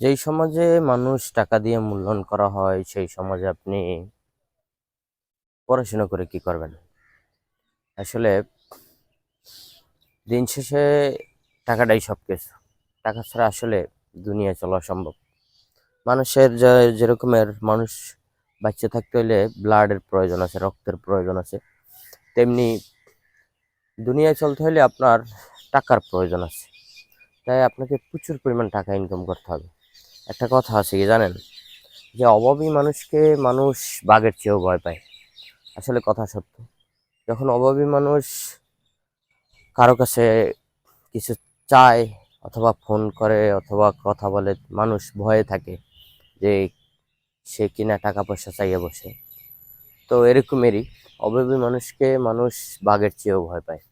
যেই সমাজে মানুষ টাকা দিয়ে মূল্যায়ন করা হয়, সেই সমাজে আপনি পড়াশোনা করে কি করবেন? আসলে দিন শেষে টাকাটাই সব কিছু টাকা ছাড়া আসলে দুনিয়া চলা সম্ভব মানুষের যেরকমের মানুষ বাচ্চা থাকতে হলে ব্লাডের প্রয়োজন আছে, রক্তের প্রয়োজন আছে, তেমনি দুনিয়ায় চলতে হলে আপনার টাকার প্রয়োজন আছে। তাই আপনাকে প্রচুর পরিমাণ টাকা ইনকাম করতে হবে। একটা কথা আছে কি জানেন? যে অভাবী মানুষকে মানুষ বাঘের চেয়েও ভয় পায়। আসলে কথা সত্য। যখন অভাবী মানুষ কারও কাছে কিছু চায় অথবা ফোন করে অথবা কথা বলে, মানুষ ভয়ে থাকে যে সে কিনা টাকা পয়সা চাইয়ে বসে। তো এরকমেরই অভাবী মানুষকে মানুষ বাঘের চেয়েও ভয় পায়।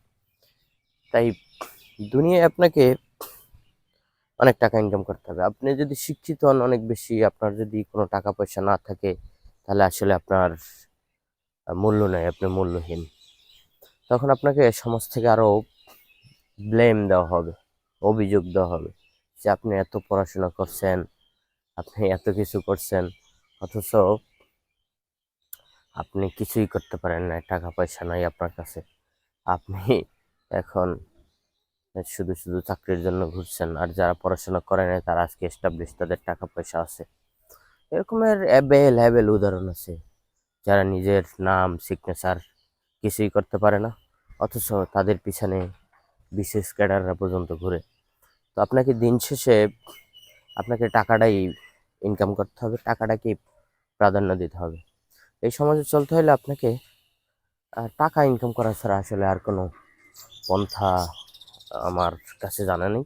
তাই দুনিয়ায় আপনাকে অনেক টাকা ইনকাম করতে হবে। আপনি যদি শিক্ষিত হন অনেক বেশি, আপনার যদি কোনো টাকা পয়সা না থাকে, তাহলে আসলে আপনার মূল্য নেই, আপনি মূল্যহীন। তখন আপনাকে সমাজ থেকে আরও ব্লেম দেওয়া হবে, অভিযোগ দেওয়া হবে যে আপনি এত পড়াশোনা করছেন, আপনি এত কিছু করছেন, অথচ আপনি কিছুই করতে পারেন না টাকা পয়সা নাই আপনার কাছে। আপনি এখন শুধু শুধু চাকরির জন্য ঘুরছেন আর যারা পড়াশোনা করে তারা আজকে এস্টাবলিশ তাদের টাকা পয়সা আছে। এরকমের অ্যাবেল হ্যাবেল উদাহরণ আছে। যারা নিজের নাম সিগনেচার কিছুই করতে পারে না, অথচ তাদের পিছনে বিশেষ ক্যাডাররা পর্যন্ত ঘুরে। তো আপনাকে দিন শেষে আপনাকে টাকাটাই ইনকাম করতে হবে, টাকাটাকেই প্রাধান্য দিতে হবে। এই সমাজে চলতে হলে আপনাকে টাকা ইনকাম করা ছাড়া আসলে আর কোনো পন্থা আমার কাছে জানা নেই।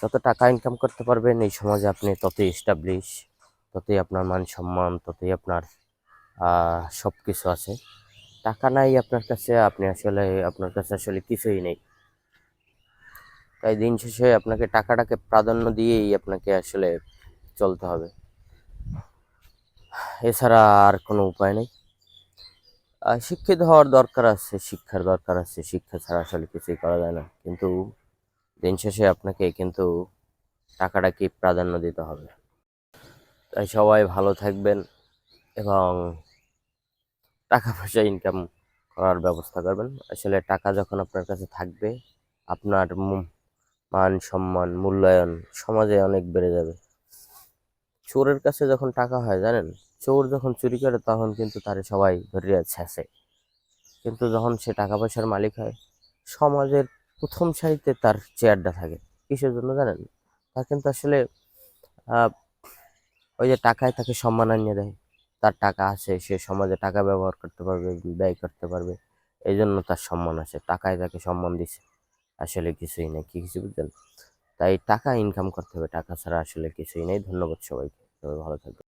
যত টাকা ইনকাম করতে পারবেন এই সমাজে আপনি ততই এস্টাবলিশ ততই আপনার মান সম্মান, ততই আপনার সব কিছু আছে। টাকা নাই আপনার কাছে, আপনি আসলে, আপনার কাছে আসলে কিছুই নেই। তাই দিন শেষে আপনাকে টাকাটাকে প্রাধান্য দিয়েই আপনাকে আসলে চলতে হবে। এছাড়া আর কোনো উপায় নেই। শিক্ষিত হওয়ার দরকার আছে, শিক্ষার দরকার আছে। শিক্ষা ছাড়া আসলে কিছুই করা যায় না। কিন্তু দিন শেষে আপনাকে কিন্তু টাকাটাকে প্রাধান্য দিতে হবে। তাই সবাই ভালো থাকবেন এবং টাকা পয়সা ইনকাম করার ব্যবস্থা করবেন। আসলে টাকা যখন আপনার কাছে থাকবে, আপনার মান সম্মান, মূল্যায়ন সমাজে অনেক বেড়ে যাবে। চোরের কাছে যখন টাকা হয়, জানেন? চোর যখন চুরি করে, তখন কিন্তু তারে সবাই ধরিয়া ছেঁচে। কিন্তু যখন সে টাকা পয়সার মালিক হয়, সমাজের প্রথম সারিতে তার চেয়ারটা থাকে। কিসের জন্য জানেন? তা কিন্তু আসলে ওই যে টাকায় তাকে সম্মান আনিয়ে দেয়। তার টাকা আছে, সে সমাজে টাকা ব্যবহার করতে পারবে, ব্যয় করতে পারবে। এই জন্য তার সম্মান আছে। টাকায় তাকে সম্মান দিছে। আসলে কিছুই নেই। কি কিছু বুঝলেন? তাই টাকা ইনকাম করতে হবে। টাকা ছাড়া আসলে কিছুই নেই। ধন্যবাদ সবাইকে। সবাই ভালো থাকবে